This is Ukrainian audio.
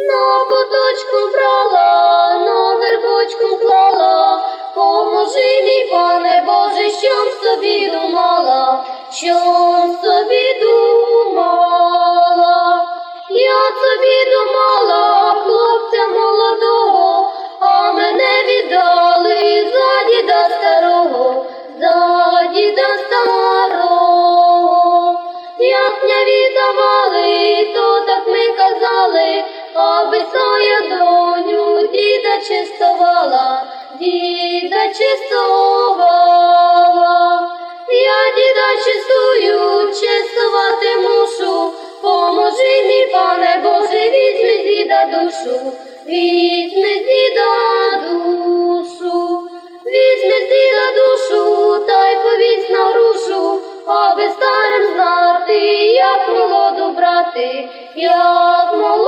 На поточку брала, на вербочку клала, поможи мій пане Боже, що собі думала, що собі думала, я собі думала, хлопця молодого, а мене віддали за діда старого, за діда старого. Як не віддавали, то так ми своя доню діда чистувала, діда чистувала. Я діда чистую, чистувати мушу, поможи мій пане Боже, візьми діда душу, візьми діда душу, візьми діда душу, та й повісь на грушу, аби старим знати, як молоду брати, як молоду